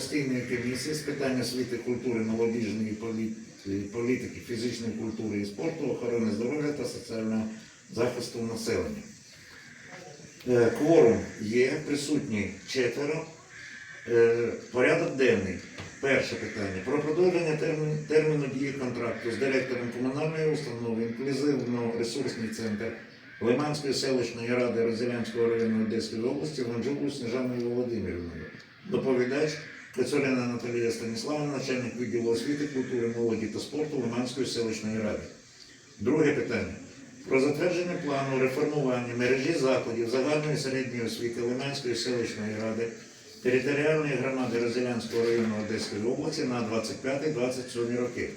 постійної комісії з питань освіти, культури, молодіжної політики, фізичної культури і спорту, охорони здоров'я та соціального захисту населення. Е, Кворум є, присутні четверо. Е, Порядок денний. Перше питання. Про продовження терміну, терміну дії контракту з директором комунальної установи інклюзивно-ресурсний центр Лиманської селищної ради Розілянського району Одеської області Манжулою Сніжаною Володимирівною. Доповідач Кацурина Наталія Станіславовна, начальник відділу освіти, культури, молоді та спорту Лиманської селищної ради. Друге питання. Про затвердження плану реформування мережі закладів загальної середньої освіти Лиманської селищної ради територіальної громади Розілянського району Одеської області на 25-27 роки.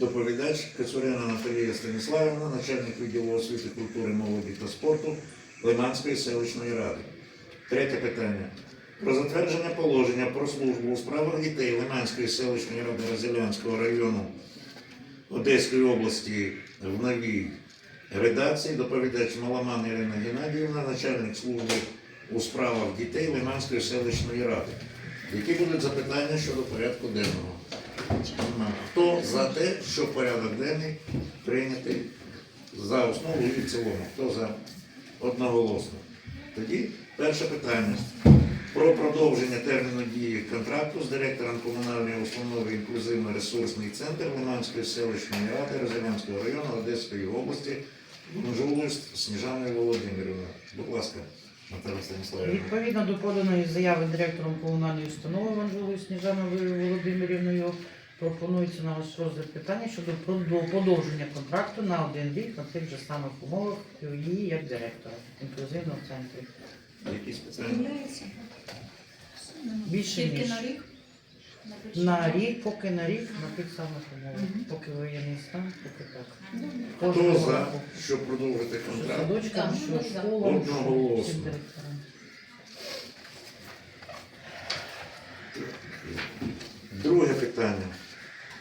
Доповідач Кацурина Наталія Станіславівна, начальник відділу освіти, культури, молоді та спорту Лиманської селищної ради. Третє питання. Про затвердження положення про службу у справах дітей Лиманської селищної ради Розілянського району Одеської області в новій редакції. Доповідач Маламан Ірина Геннадіївна, начальник служби у справах дітей Лиманської селищної ради. Які будуть запитання щодо порядку денного? Хто за те, що порядок денний прийнятий за основу і в цілому? Хто за одноголосно? Тоді перше питання. Про продовження терміну дії контракту з директором комунальної установи інклюзивно-ресурсний центр Лиманської селищної ради Розелянського району Одеської області Монжулою Сніжаною Володимирівною. Будь ласка. Відповідно до поданої заяви директором комунальної установи Манжулою Сніжаною Володимирівною пропонується на ваш розгляд питання щодо подовження контракту на один рік на тих же самих умовах її як директора інклюзивного центру. Якісь питання? Більше Тільки ніж. на рік? На рік, поки на рік, на тих самих умовах. Мгм. Поки воєнний стан, поки так. Хто Кожного за, року. щоб продовжити Що контракт? садочкам, Так, що ну, за. школам, Одноголосно. що всім директорам. Друге питання.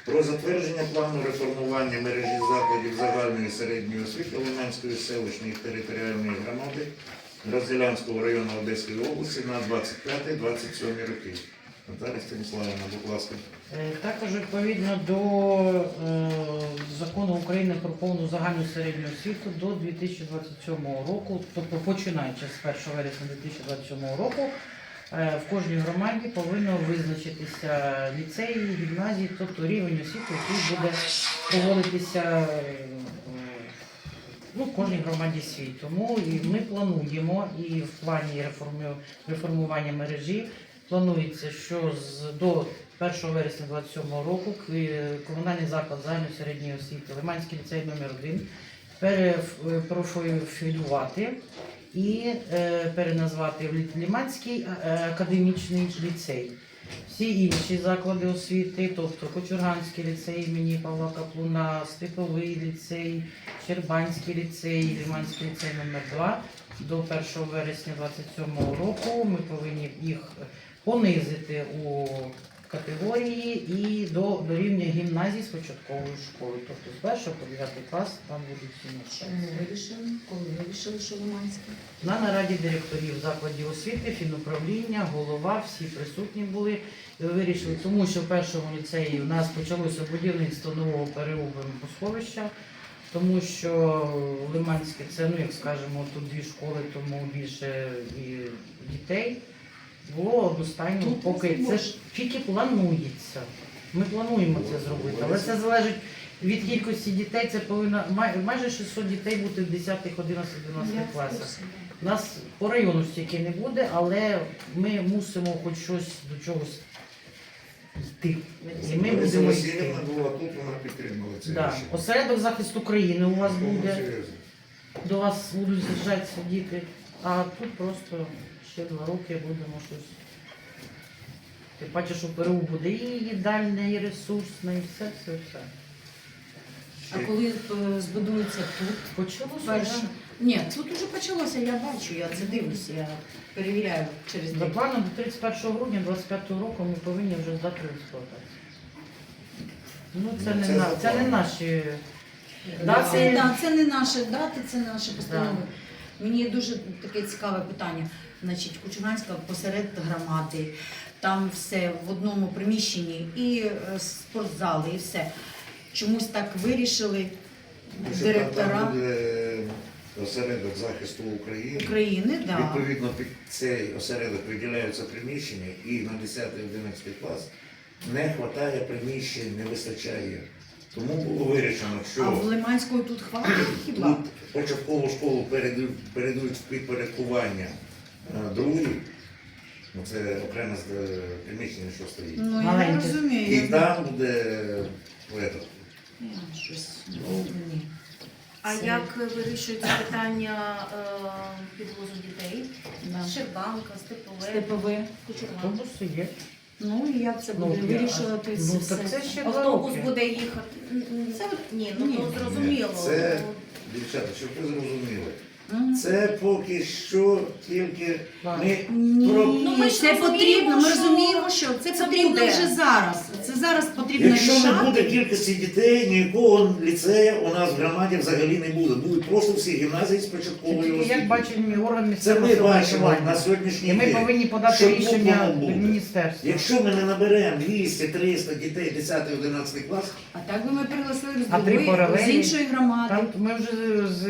Про затвердження плану реформування мережі закладів загальної середньої освіти Лиманської селищної територіальної громади Розділянського району Одеської області на 25-27 роки. Наталя Станіславівна, будь ласка. Е, Також відповідно до е, закону України про повну загальну середню освіту до 2027 року, тобто починаючи з 1 вересня 2027 року, е, в кожній громаді повинно визначитися ліцеї, гімназії, тобто рівень освіти, який буде проводитися ну, кожній громаді свій. Тому і ми плануємо і в плані реформування мережі планується, що з до 1 вересня 2027 року комунальний заклад загальної середньої освіти Лиманський ліцей номер 1 перепрофілювати і е, переназвати в Лиманський е, академічний ліцей. Всі інші заклади освіти, тобто Кочурганський ліцей імені Павла Каплуна, Степовий ліцей, Щербанський ліцей, Лиманський ліцей номер 2 до 1 вересня 2027 року ми повинні їх понизити у категорії і до, до рівня гімназії з початкової школи. Тобто з 1 по 9 клас там будуть всі навчатися. вирішили? Коли вирішили, що Лиманське? На нараді директорів закладів освіти, фінуправління, голова, всі присутні були. І Вирішили, тому що в першому ліцеї у нас почалося будівництво нового ПРУ сховища, тому що Лиманське це, ну як скажемо, тут дві школи, тому більше і дітей. Було одностайно, поки це ж тільки планується. Ми плануємо це зробити, але це залежить від кількості дітей. Це повинно май- майже 600 дітей бути в 10, 11, 12 Я класах. У нас по району стільки не буде, але ми мусимо хоч щось до чогось йти. І ми Лариса будемо йти. Васильівна була тут, вона підтримала це Да. рішення. Осередок захисту України у вас буде, серйозно. до вас будуть з'їжджатися діти, а тут просто ще два роки будемо щось. Тим паче, що в ПРУ буде і їдальне, і ресурсне, і все, все, все. А коли е, збудується тут? Почалося Перше. вже. Ні, тут уже почалося, я бачу, я це дивлюся, я перевіряю через За день. планом до 31 грудня 2025 року ми повинні вже здати в експлуатацію. Ну, це, Ну, не, це на, за це не планом. наші Да, це, да, це не наші дати, це наші постанови. Мені дуже таке цікаве питання. Значить, Кучуганська посеред громади. там все в одному приміщенні, і е, спортзали, і все. Чомусь так вирішили що директора Там буде осередок захисту України. України. Да. Відповідно, під цей осередок виділяються приміщення, і на 10-11 клас не вистачає приміщень, не вистачає. Тому було вирішено, А що в Лиманської тут хватить хіба? тут початкову школу перейдуть, перейдуть в підпорядкування е, другій, ну це окреме з- е, приміщення, що стоїть. Ну я Маленьке. розумію. І там буде е, ето, щось ну, ні. А Це- як вирішується питання е, підвозу дітей? Да. Шербанка, степове, Степове. кучура. Автобуси є. Ну і як це Ну, буде я- вирішувати ну, це так все? це ще два Автобус роки. буде їхати. Це от- ні, ну Ні. то зрозуміло. Це- дівчата, щоб ви зрозуміли. Це поки що тільки ми Про- Ну, ми ж це розуміємо, потрібно. Ми що розуміємо, що це, це потрібно буде. вже зараз. Це зараз потрібно Якщо не буде кількості дітей, ніякого ліцею у нас в громаді взагалі не буде. Будуть просто всі гімназії з Це початковою тільки як бачить орган Це місцевого ми бачимо самоврядування. на сьогоднішній І ми день. повинні подати що рішення воно міністерства. Якщо ми не наберемо 200-300 дітей 10-11 клас, А так би ми пригласили з А три другої, паралелі? з іншої громади. Там ми вже з, з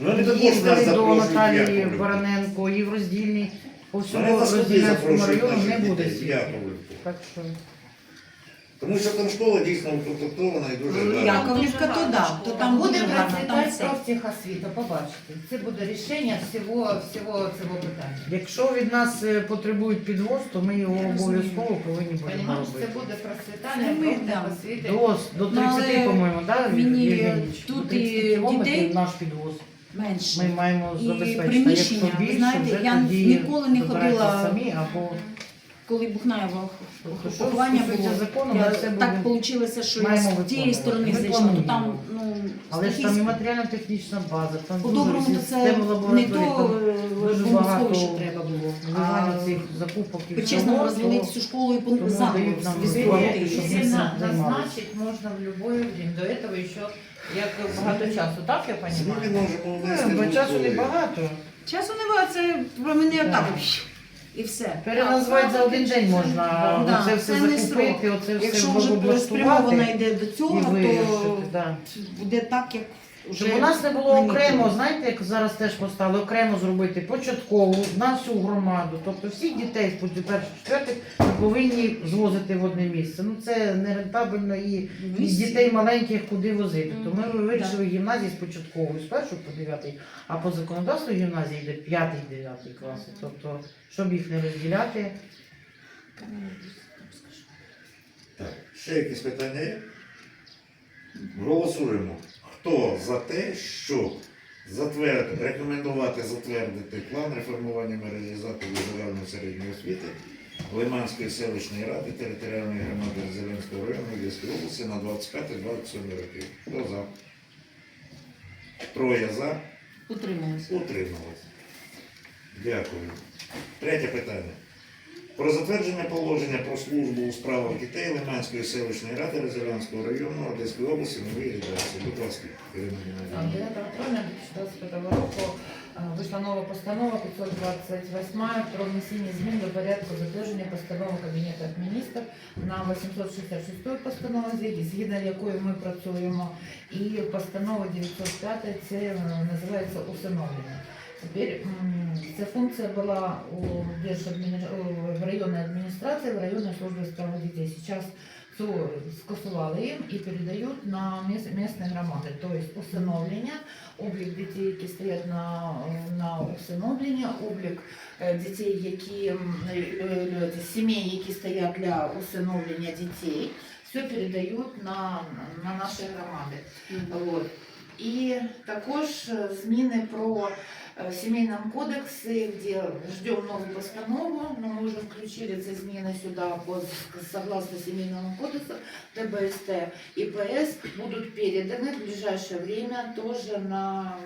Ну, вони також їздили нас до запрошують, Наталії Яковлівку. Бараненко і в роздільній по всьому роздільнянському запрошують району не буде. Яковлівку. Так що Тому що там школа дійсно укомплектована і дуже Ну, гарна. Яковлівка Дуже то да, то там Буде гарно. Там процвітати все. профтехосвіта, побачите. Це буде рішення всього, всього цього питання. якщо від нас е, потребують підвоз, то ми його Я розумію. обов'язково повинні будемо Понімаєш, це робити. буде Це процвітання профтехосвіти. До, до Ну, але 30, по-моєму, да, мені тут До 30 і кілометрів дітей наш підвоз. Менше. Ми маємо І приміщення, Якщо більше, знаєте, вже я тоді ніколи не ходила самі або Коли Бухнаєва що поховання стосується було, закону, я- ми все так будемо- вийшло, що я маємо з тієї виконувати. сторони зайшла, то там, ну, Але ж там і матеріально-технічна база, там дуже По-доброму, то це системи не лабораторії, то там дуже бомбосховище багато треба було. А цих закупок і По-чесному всього, всю школу і тому заново дають нам щоб ми Якщо цим займалися. назначить можна в будь-який день. До цього ще як багато часу, так я Зміни розумію? можемо внести. Ну, в бо часу условия. небагато. Часу немає, це про мене Так. І все. Переназвати за один день можна, Да, оце все це не закупити, оце все Якщо вже спрямовано облаштувати йде до і цього, то вирішити. да. буде так, як Щоб у нас не було окремо, знаєте, як зараз теж поставили, окремо зробити початкову на всю громаду. Тобто всіх дітей з перших четвертих ми повинні звозити в одне місце. Ну це не рентабельно і, Місці. дітей маленьких куди возити. То ми вирішили гімназії з початкової, з першого по дев'ятий, а по законодавству гімназії йде п'ятий, дев'ятий класи. Тобто, щоб їх не розділяти. Так, ще якісь питання є? Голосуємо. Хто за те, щоб затвердити, рекомендувати затвердити план реформування мережі закладів загальної середньої освіти Лиманської селищної ради територіальної громади Зеленського району Львівської області на 25-27 роки. Хто за? Троє за. Утрималися. Утрималось. Дякую. Третє питання. Про затвердження положення про службу у справах дітей Лиманської селищної ради Резерванського району Одеської області нової редакції. Будь ласка, Ірина Геннадійовна. 9 травня 2025 року е, вийшла нова постанова 528 про внесення змін до порядку затвердження постанови Кабінету міністрів на 866 постанову, згідно якої ми працюємо, і постанова 905 це е, називається усиновлення. Ця функція була у, в районній адміністрації, в районній службі справ дітей. Зараз цю скасували їм і передають на міс- місні громади. Тобто усиновлення, облік дітей, які стоять на, на усиновлення, облік е, дітей, які е, е, сімей, які стоять для усиновлення дітей, все передають на, на наші громади. От. І також зміни про в сімейному кодексі, де ждемо нову постанову, но ми вже включили ці зміни сюди по, согласно сімейному кодексу, ДБСТ і ПС будуть передані в ближайшее время теж на,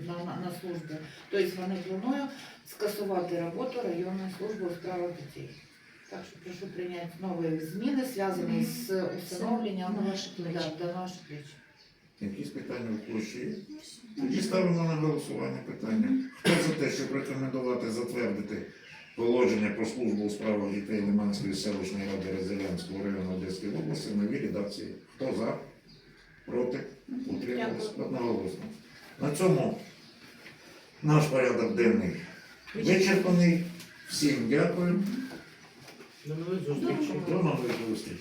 на, на, на службу. Тобто вони планують скасувати роботу районної служби у справах дітей. Так що прошу прийняти нові зміни, зв'язані з усиновленням На ваші плечі. Да, до наших плеч. Якісь питання ще є? Тоді ставимо на голосування питання. Хто за те, щоб рекомендувати затвердити положення про службу у справах дітей Лиманської селищної ради Резервянського району Одеської області в новій редакції. Хто за? Проти? Утримались? Одноголосно. На цьому наш порядок денний вичерпаний. Всім дякую. До нових зустрічей. До нових зустрічей.